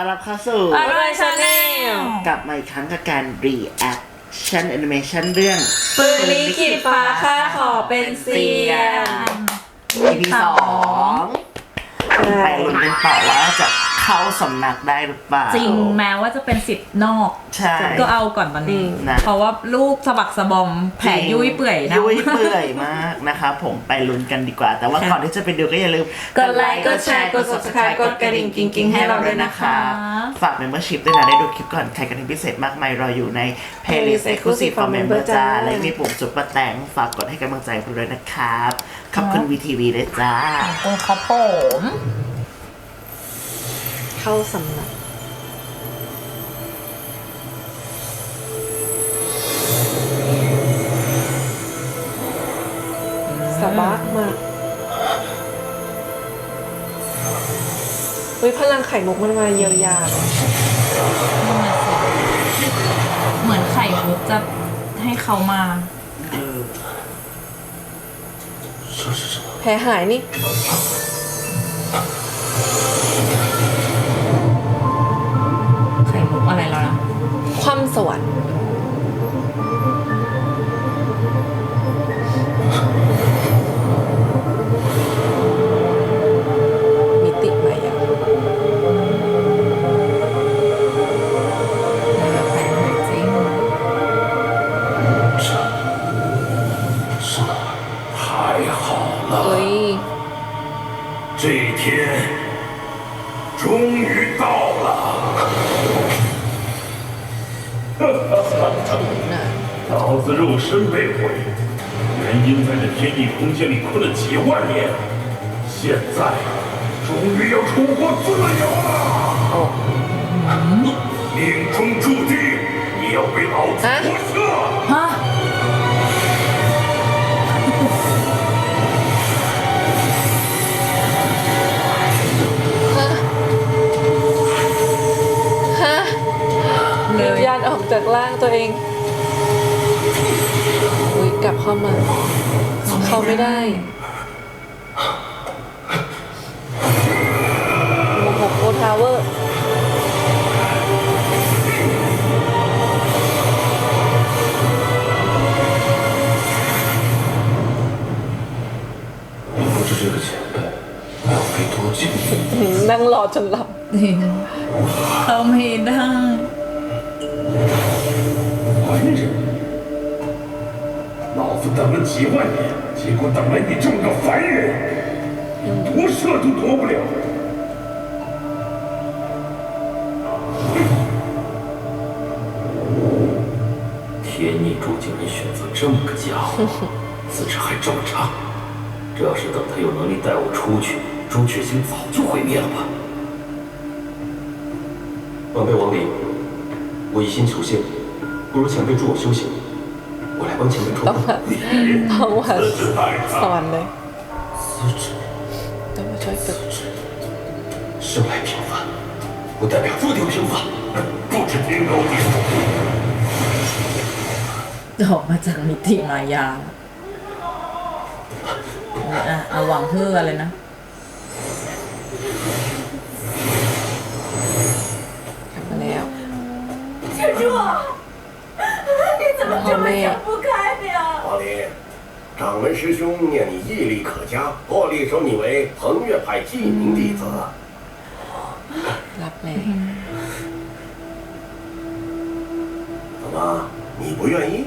ต้อนรับเข้าสู่อร่อยชาแนลกลับมาอีกครั้งกับการ reaction animation เรื่องปืนลิขิตฟ้าข้าขอเป็นเสียง EP สองไปลุ้นกันต่อว่าจะ เข้าสำนักได้หรือเปล่า จริงแม้ว่าจะเป็นสิทธิ์นอกใช่ก็เอาก่อนตอนนี้นะเพราะว่าลูกสะบักสะบอมแผลยุ่ยเปื่อยนะ ยุ่ยเปื่อยมากนะคะผมไปลุ้นกันดีกว่า แต่ว่าค่ะก่อนที่จะไปดูก็อย่าลืมกดไลค์กดแชร์กด subscribe กดกระดิ่งกิ๊งๆให้เราด้วยนะคะ ฝาก membership ด้วยนะได้ดูคลิปก่อนใครกันที่พิเศษมากมายรออยู่ใน playlist exclusive for member จ้าและมีปุ่มจุดประแตงฝากกดให้กำลังใจคุณด้วยนะครับขอบคุณ VTV ด้วยจ้าตรงครับผม เข้าสำนักสบากมากวิพลังไข่มุกมันมาเยียวยาเลยเหมือนไข่มุกจะให้เขามา แผลหายนี่ อะไรแล้วนะความสวรรค์ ฮะฮะฮะหรือยานออกจากร่างตัวเองอุ้ยกลับเข้ามา เข้าไม่ได้ นั่งรอจนหลับ จริงเขาไม่ได้ 凡人，老子等了几万年，结果等来你这么个凡人，连夺舍都夺不了。天逆柱竟然选择这么个家伙，资质还这么差。这要是等他有能力带我出去， 朱雀星早就毁灭了吧。晚辈王离，我一心求仙，不如前辈助我修行，我来帮前辈出 ต้อง 关。 มาต้องมา 资质太 ส 差， วรรค์เลย 资质， ต้องมาช่วยฝึก 资质，生来平凡，不代表注定平凡。不知天高地厚。 ออกมาจากมิติมายาอ่ะเอาหวังเพื่อเลยนะ 不开表王林掌门师兄念你毅力可嘉破例收你为恒岳派记名弟子。怎么你不愿意？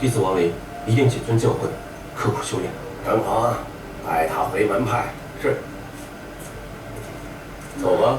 弟子王林一定谨遵教诲刻苦修炼。张狂带他回门派。是。走吧。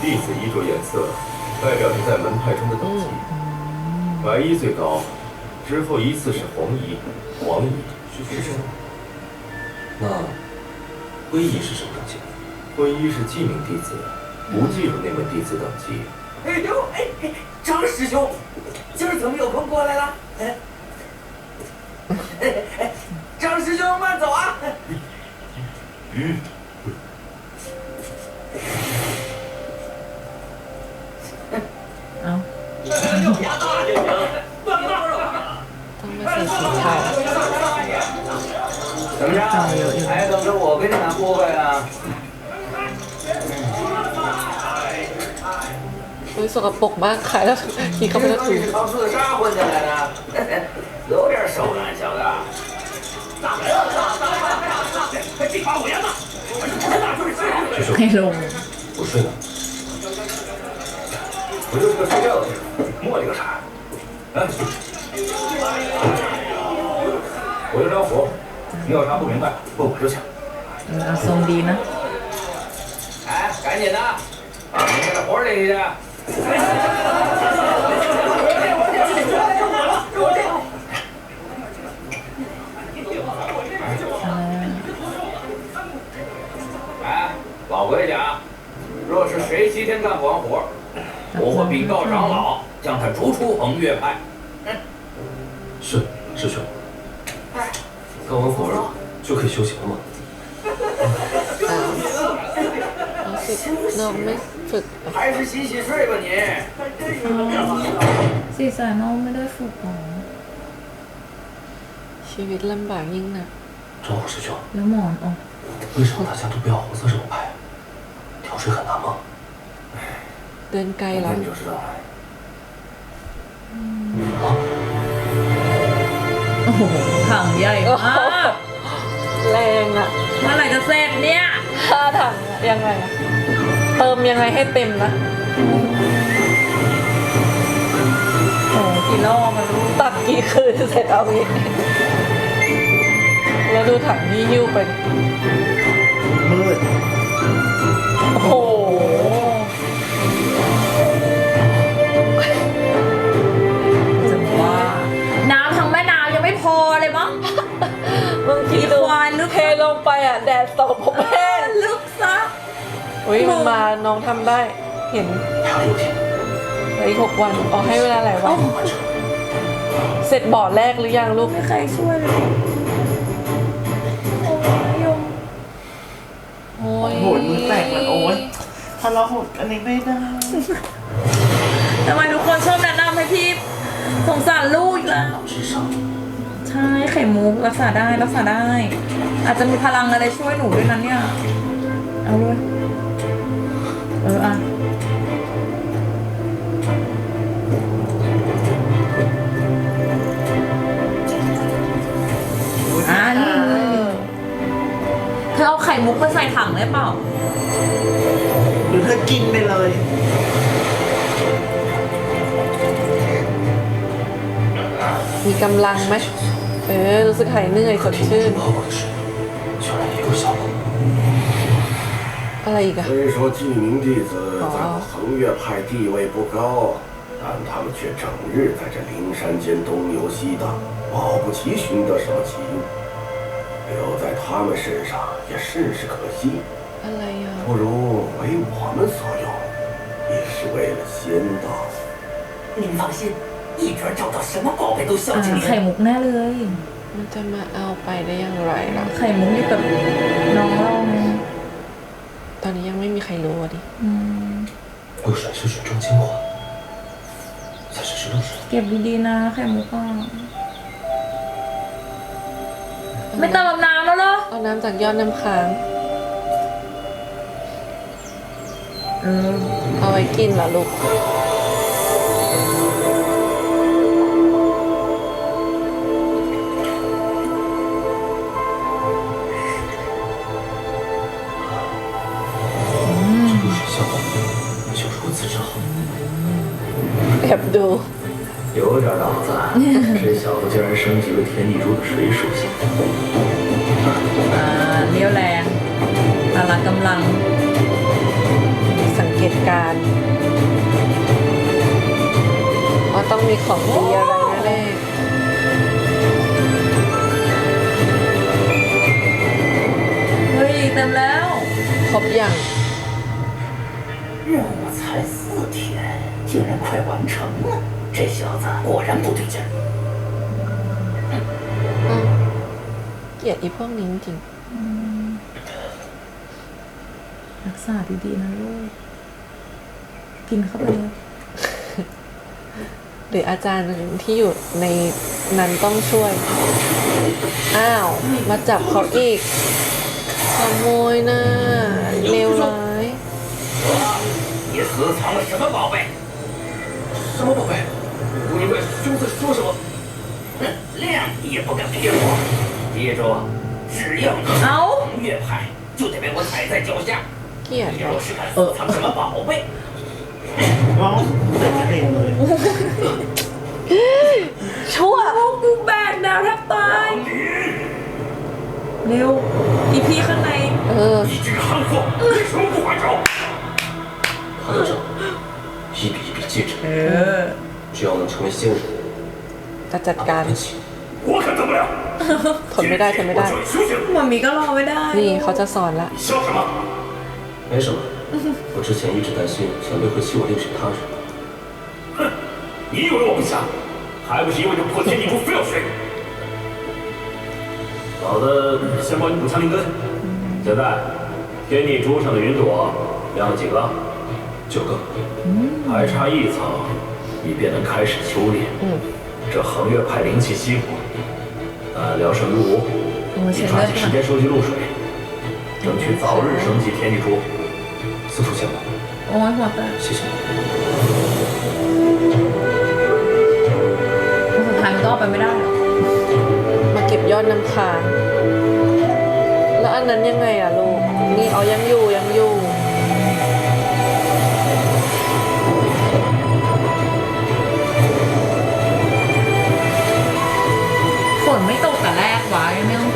弟子衣着颜色代表着在门派中的等级。白衣最高，之后依次是红衣、黄衣、是学生。那灰衣是什么等级？灰衣是记名弟子，不计入内门弟子等级。哎呦，哎哎，张师兄，今儿怎么有空过来了？哎，哎哎，张师兄慢走啊！เ 怎么样？哎，等着我给你拿锅盖呢。我这个不满开了，你可不能吐。超市的啥混进来的？留点手呢，小子。大哥，大哥，大哥，大哥，快进房屋里吧！我是不是大岁数？不是的。我就是个睡觉的，磨叽个啥？嗯。我就张虎，你有啥不明白问我就行。那宋弟呢？哎，赶紧的。哎，老规矩啊，若是谁七天干不完活。我会禀告长老，将他逐出恒岳派。是师兄。干完活儿就可以修行了吗？ รู้สึกน้องไม่ฝึก 还是洗洗睡吧你。 สีสายน้องไม่ได้ฝึกหรอ ชีวิตลำบากยิ่งหนัก 张虎师兄， แล้วหมอนออก 为什么大家都不要红色这种牌？调水很难吗？ เดินไกลแล้ว 你就知道了。 โอ้โหถังใหญ่มาก แรงอ่ะ เมื่อไหร่จะเสร็จเนี่ย ค่าถังอะยังไงอะเติมยังไงให้เต็มนะ โอ้โหกี่รอบมารู้ ตัดกี่คืนเสร็จเอางี้แล้วดูถังที่ยิ้วไป มืด โอ้โห สอบผมแม่ลึกซะอุ้ยมันมาน้องทำได้เห็นอีกหกวันอ๋อให้เวลาหลายวัน เสร็จบ่อแรกหรือยังลูกไม่ใครช่วยเลยโอยโหมือแตกเหมือนโอ้ยทะเลาะหดอันนี้ไม่ได้ทำไมทุกคนชอบแนะนำให้พี่สงสารลูกอีกแล้ว ช่ไข่มุกรักษาได้รักษาได้ อาจจะมีพลังอะไรช่วยหนูด้วยนั้นเนี่ยเอาเลยเอออะอะนี่เธอเอาไข่มุกไปใส่ถังได้เปล่าหรือเธอกินไปเลยมีกำลังไหม 哎，都是看那个口气。可听的，居然也。来一个。虽说记名弟子在恒岳派地位不高，但他们却整日在这灵山间东游西荡，保不齐寻得什么机缘，留在他们身上也甚是可惜。呀！不如为我们所用，也是为了仙道。你们放心。一准找到什么宝贝都孝 อ่า 敬 ไข่ 您。 มุกแน่เลย มันจะมาเอาไปได้อย่างไรล่ะ ไข่มุกนี่แบบน้องเล่าไง ตอนนี้ยังไม่มีใครรู้อ่ะดิ อืม 为水是水中精华，才是十六水。 เก็บดีๆนะ ไข่มุกอ่ะไม่เติมน้ำแล้วเหรอ เอาน้ำจากยอดน้ำค้าง เออ เอาไว้กินเหรอลูก บดู有点脑子，啊，这小子竟然升级了天地珠的水属性。อ่าเรียละกำลัง สังเกตการณ์ว่าต้องมีของดีอะไรนะแน่เฮ้ยเต็มแล้ว ครบอย่าง 竟然快完成了，这小子果然不对劲儿。 เกลียดอีพวกนี้จริง รักษาดีๆนะลูก กินเข้าไปเลย หรืออาจารย์ที่อยู่ในนั้นต้องช่วย อ้าว มาจับเขาอีก ขโมยนะเลวร้าย 你私藏了什么宝贝？ 什么宝贝？不明白兄在说什么。哼，亮也不敢骗我。记住，只要你 เอ้า 横越派，就得被我踩在脚下。 เกลียด 你 ว่ะ 若是敢私藏什么宝贝， ว้าวเด็กนักเรียนเลย ชั่ว โอ้กูแบกดาวแทบตาย เร็ว อีพีข้างใน เออ 你这个憨货，为什么不还招？他的账一笔一笔 记着， เออ 只要能成为仙人， จะจัดการ 对不起，我可等不了。 ทนไม่ได้ทนไม่ได้ 我叫你修行， มันมีก็รอไม่ได้ นี่เขาจะสอนละ 你笑什么？没什么。我之前一直担心前辈会弃我另选他人，哼，你以为我不想？还不是因为这破天地珠非要学你？老子先帮你补枪灵根。现在，天地珠上的云朵亮了几个？ 九个，还差一层，你便能开始修炼。嗯，这横越派灵气稀薄，但聊胜于无。我现在你抓紧时间收集露水，争取早日升级天地珠。司徒先辈， โอ้ยหัวแตก 谢谢你。 สุดท้ายมันก็เอาไปไม่ได้หรอก มาเก็บยอดน้ำค้าง แล้วอันนั้นยังไงอ่ะลูก นี่เอายังอยู่ยังอยู่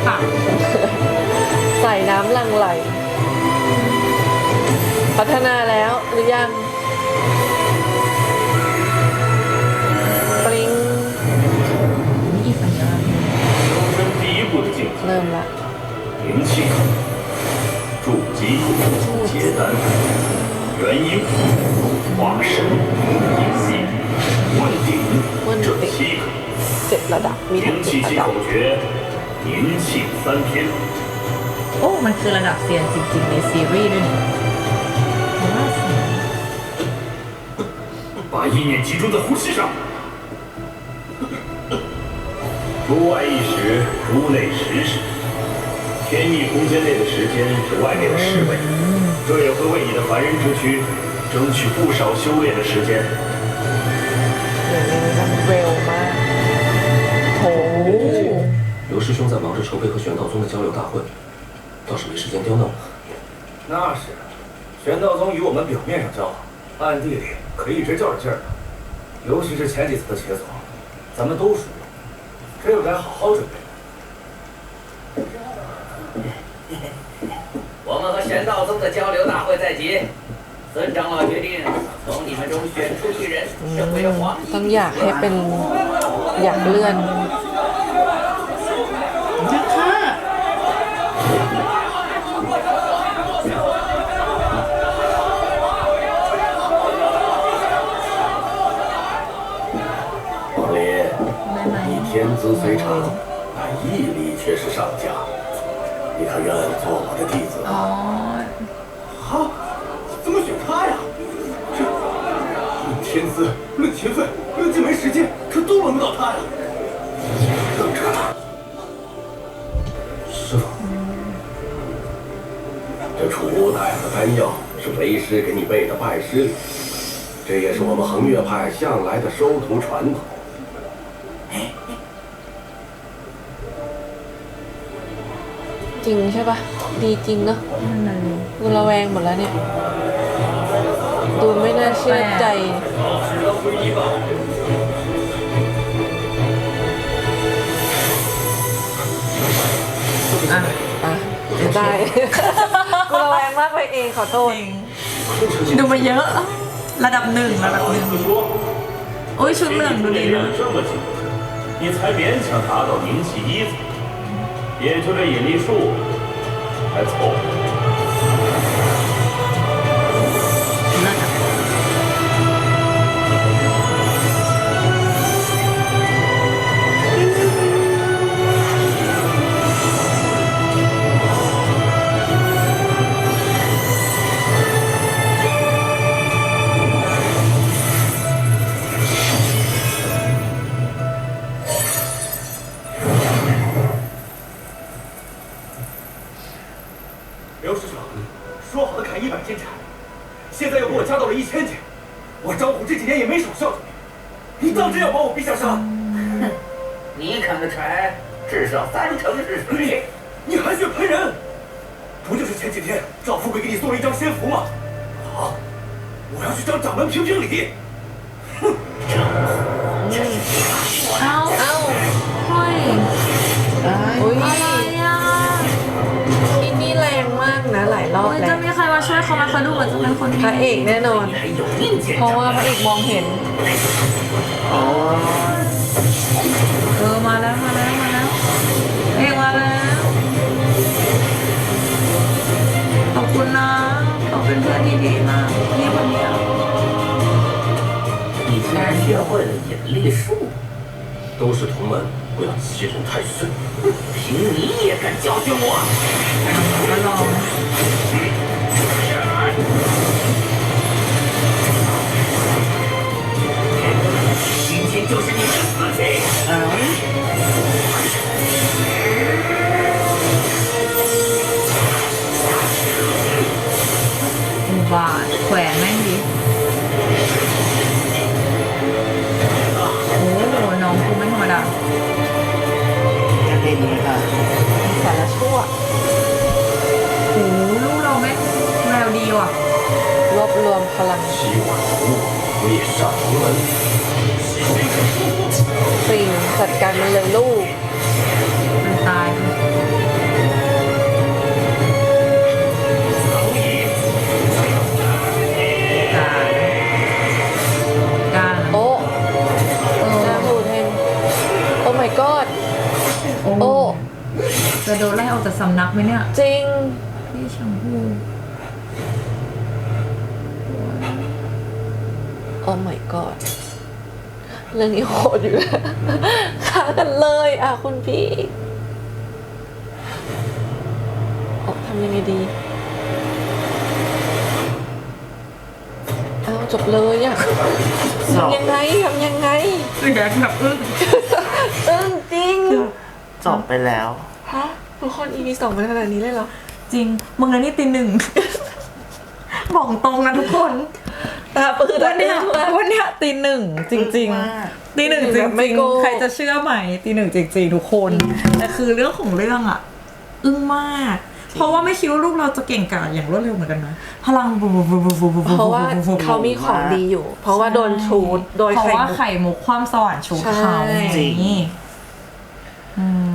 วะยังไม่ต้องตัก ใส่น้ำหลังไหล พัฒนาแล้วหรือยัง ปริง นี่อีกสัญญาณ 升第一步的境界， เริ่มละ 灵气口、筑基、结丹、元婴、化神、隐息、问鼎这七个。 เจ็ดระดับ มีทั้ง 灵 เจ็ด 气 ระ 机 ดับ 口诀， 凝气三篇。 โอ้ มันคือระดับเซียนจริงๆในซีรีส์ด้วยนี่ว้าวเสียง 把意念集中在呼吸上。出外一时，出内十时。天意空间内的时间是外面的十倍，这也会为你的凡人之躯争取不少修炼的时间。 师兄在忙着筹备和玄道宗的交流大会，倒是没时间刁难我。那是，玄道宗与我们表面上交好，暗地里可一直较着劲儿呢。尤其是前几次的切磋，咱们都输了，这又该好好准备。我们和玄道宗的交流大会在即。孙长老决定从你们中选出一人，成为皇 ต้องอยากให้เป็นอยากเลื่อน 资虽长，但毅力却是上佳。你可愿做我的弟子啊？啊？怎么选他呀？这论天资、论勤奋、论进门时间，可都轮不到他呀！等着他。师傅，这储物袋和丹药是为师给你备的拜师礼，这也是我们恒岳派向来的收徒传统。 จริงใช่ปะดีจริงเนาะกูระแวงหมดแล้วเนี่ยดูไม่น่าเชื่อใจได้กูระแวงมากไปเองขอโทษ ดูมาเยอะ ระดับหนึ่งระดับหนึ่งโอ้ยชุดเหลืองดูดีเลย 也就这引力术还凑合。刘师兄，说好的砍一百斤柴，现在又给我加到了一千斤。我张虎这几年也没少孝敬你，你当真要把我逼下山？哼，你砍的柴至少三成是人力，你含血喷人！不就是前几天赵富贵给你送了一张仙符吗？好，我要去找掌门评评理。哼，张虎，你是定了！阿牛，欢迎，欢迎。 หลายรอบ เฮ้ย แล้ จะ ว มีใครมาช่วยเขาไหมเขาดูเหมือนจะเป็นคน พระเอกแน่นอน 你还有命见 เพราะว่าพระเอกมองเห็น อ๋อ เออมาแล้วมาแล้วมาแล้วเอกมาแล้วขอบคุณนะเขาเป็นเพื่อนที่ดีมากพี่คนเนี้ย 你竟然学会了引力术，都是同门， 不要欺人太甚凭你也敢教训我。难道今天就是你的死期嗯哇塞满级 ฟิงจัดการมันเลยลูก มันตาย การการโอ้าพูดเนโอ้ my god อ้โอจะโดนไล่ออกจากสำนักไหมเนี่ยจริง พี่ชมพู่ เรื่องนี้โหดอยู่นะฆ่ากันเลย อะคุณพี่โอ้ทำยังไงดี เอาจบเลยอะสองทำยังไงทำยังไงคือแดกแบบอึ้งอึ้งจริงจบไปแล้ว ฮะทุกคน EP สองเป็นขนาดนี้เลยเหรอ จริง มึงอันนี้ตีหนึ่ง บอกตรงนะทุกคน ตาปืนวันเนี้ยวันเนี้ยตีหนึ่งจริง มากๆ ตีหนึ่งจแบบไม่ริงโกหก ๆ ใครจะเชื่อไหมตีหนึ่งจริงๆทุกคนแต่คือเรื่องของเรื่องอะอึ้งมาก เพราะว่าไม่คิดว่าลูกเราจะเก่งกาจอย่างรวดเร็วเหมือนกันนะพลังบูบูบูบูบูบูบูเพราะว่าเขามีของดีอยู่ เพราะว่าโดนชูดโดยเพราะไข่ว่ามุกไข่มุกความสว่านชูดใช่เขาจริงนี่อืม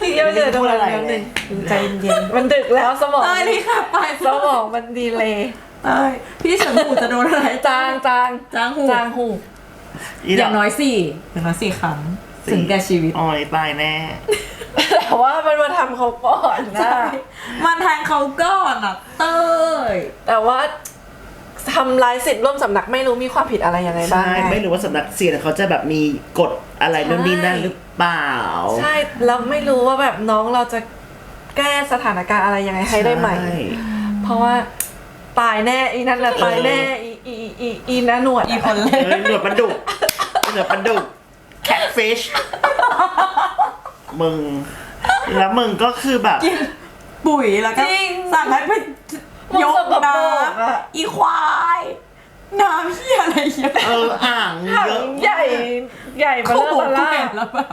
ที่เยอะเลยตรงนั้นแล้วหนึ่งใจเย็นๆมันดึกแล้วสมองตายเลยค่ะไป สมองมันดีเลย ตายพี่เฉินหูจะโดนอะไรจางจางจางหูจางหูอย่างน้อยสี่อย่างน้อยสี่ครั้งถึงแก่ชีวิตออยตายแน่ แต่ว่ามันมาทำเขาก่อนนะมันแทงเขาก่อนอะ เต้ย แต่ว่าทำลายสิทธิ์ร่วมสำนักไม่รู้มีความผิดอะไรยังไงบ้าง ใช่ ไม่รู้ว่าสำนักเสียนเขาจะแบบมีกฎอะไรนู่นนี่นั่นหรือเปล่า ใช่ แล้วไม่รู้ว่าแบบน้องเราจะแก้สถานการณ์อะไรยังไงให้ได้ไหมใช่เพราะว่า ตายแน่อีนั่นน่ะตายแน่อีอีอีอีอีนะหนวดอีคนเล่เอนอหนวดปลาดุกหนวดปลาดุก catfish มึง แล้วมึงก็คือแบบ ปุ๋ยแล้วก็จริง สั่งให้ไปยกมันสกปรน้กอะำอีควาย น้ำเหี้ยอะไรเยอะเอออ่างเยอะใหญ่ใหญ่มาโอ้เริ่โหมมากูล่าเห็นแล้วแบบ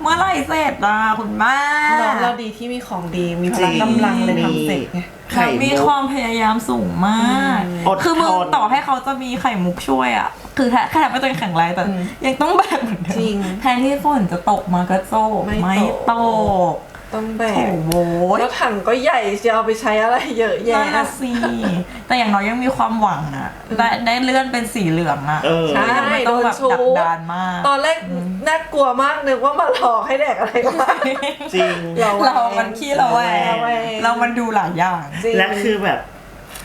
เมื่อไหรเสร็จอะคุณแม่น้องเราดีที่มีของดีมีพลังกำลังเลยทำเสร็จไง ไข่มีมุก ความพยายามสูงมาก อดทน คือมึงต่อให้เขาจะมีไข่มุกช่วยอะ คือแค่แค่ทำให้ตัวเองแข็งแรงแต่อืมยังต้องแบกเหมือนเดิจริงมแทนที่ฝนจะตกมาก็โจกไม่ไม่ตตกก ต้องแบโอ้กโหแล้วถังก็ใหญ่จะเอาไปใช้อะไรเยอะนั่แยะนน่ะสิแต่อย่างน้อยยังมีความหวังอะได้ได้เลื่อนเป็นสีเหลืองอะเออ ใช่ยังไม่ต้องแบบโดนชูดักดานมาก ตอนแรกน่ากลัวมากนึกว่ามาหลอกให้แดกอะไรก็ไม่จริง เราเรา มันขี้ระแวงระแวงเรามันดูหลายอย่างจริงและคือแบบ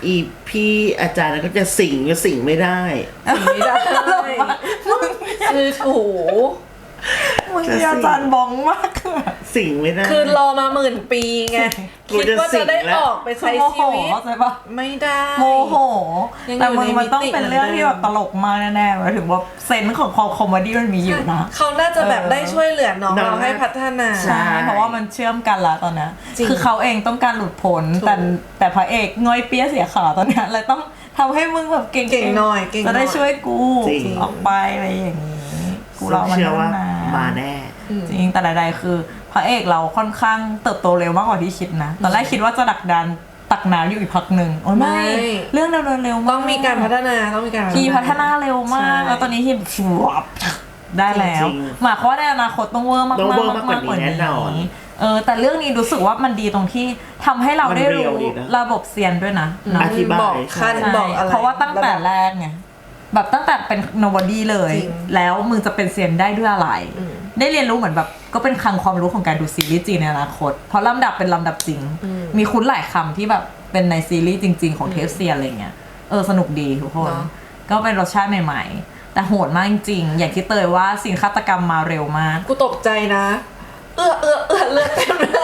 อีพี่อาจารย์ก็จะสิงก็สิงไม่ได้ไม่ได้คือถู มึงเนี่ยอาจารย์บองมากเลยสิงไม่ได้ คือรอมาหมื่นปีไง กูคิดจะว่าจะได้สิงแล้ว ออกไปคือใช้โมโหชีวิต เข้าใจปะไม่ได้ โมโห ยังอยู่แต่มึงมันต้องในมิติ เป็นเรื่องที่แบบตลกมากแน่ๆหมายถึงว่าเซนส์ของความคอมเมดี้มันมีอยู่นะ เขาน่าจะแบบเออได้ช่วยเหลือน้องน้องเราให้พัฒนา ใช่ เพราะว่ามันเชื่อมกันละตอนเนี้ยจริงคือเขาเองต้องการหลุดพ้นถูกแต่แต่พระเอกง่อยเปี้ยเสียขาตอนเนี้ยเลยต้องทำให้มึงแบบเก่งๆเก่งหน่อยเก่งหน่อย จะได้ช่วยกูจริง ออกไปอะไรอย่างนี้กูรอมันเชื่อว่าตั้งนาน มาแน่ จริงแต่ใดๆคือพระเอกเราค่อนข้างเติบโตเร็วมากกว่าที่คิดนะ ตอนแรกคิดว่าจะดักดันตักน้ำอยู่อีกพักหนึ่งโอ้ยไม่ ไม่ เรื่องดำเนินเร็วมากต้องมีการพัฒนาต้องมีการทีพัฒนาเร็วมาก ใช่แล้วตอนนี้ทีฟวับได้แล้วจริงๆหมายความว่าในอนาคตต้องเวอร์มากต้องๆเวอร์มากกว่านี้แน่นอนเออแต่เรื่องนี้รู้สึกว่ามันดีตรงที่ทำให้เราได้มันเรีรู้ยวดีนะ ระบบเซียนด้วยนะเนอะอธิบาย บอกขั้นใช่บอกอะไร เพราะว่าตั้งแต่แรกไง แบบตั้งแต่เป็น nobody เลย จริงแล้วมึงจะเป็นเซียนได้ด้วยอะไรได้เรียนรู้เหมือนแบบก็เป็นคลังความรู้ของการดูซีรีส์จีนในอนาคต เพราะลำดับเป็นลำดับจริงมีคุ้นหลายคำที่แบบเป็นในซีรีส์จริง ๆ ของเทปเซียนอะไรเงี้ยเออสนุกดีทุกคน เนอะ ก็เป็นรสชาติใหม่ ๆ แต่โหดมากจริงๆอย่างที่เตยว่าสิ่งฆาตกรรมมาเร็วมาก กูตกใจนะ เอื้อเอื้อเอื้อเลือดเต็มเล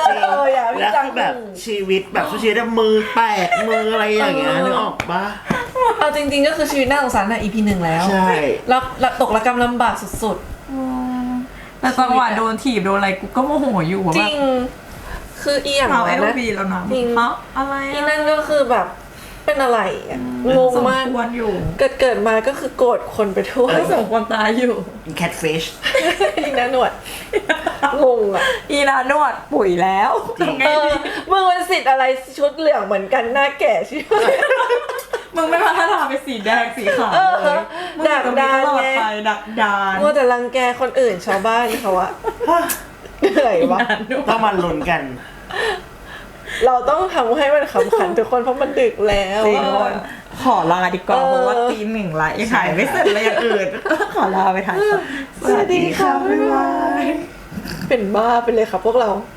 ยอะพี่แล้วจังคือแบบชีวิตแบบชีวิตแบบมือแตกมืออะไรอย่างเงี้ยนึกออกปะ เอาจริงๆก็คือชีวิตน่าสงสารใน EP หนึ่งแล้วใช่ แล้วแล้วตกระกรรมลำบากสุดแต่จังหวะโดนถีบโดนอะไรกูก็โมโหอยู่ๆว่าจแบริบง คืออีอย่างเอาน้เออยลนะบีแล้วนะจริงเนาะอะไรอีอะนั่นก็คือแบบเป็นอะไรอะงงมาก สควรอยู่เกิดเกิดมาก็คือโกรธคนไปทั่วก็สมควรตายอยู่ แคทฟิช อีนั่นหนวดงงอะอีนานวดปุ๋ยแล้วทำไงเออดีมึงเป็นสิทธิ์อะไรชุดเหลืองเหมือนกันหน้าแก่ใช่ไหม มึงไม่พัฒนาไปสีแดงสีขาวเออเลยมึงอยู่ตรงนี้ตลอดดักดานไงไปดักดานมัวแต่รังแกคนอื่นชาวบ้านเขาอะเหนื่อยวะ ต้องมาลุ้นกัน เราต้องทำให้มันขำขันทุกคนเพราะมันดึกแล้วจริงอะขอลาดีกว่าเออเพราะว่าตีหนึ่งละยังถ่ายไม่เสร็จเลยอย่างอื่นขอลาไปถ่ายต่อสวัสดีค่ะบ๊ายบายเป็นบ้าไปเลยค่ะพวกเราส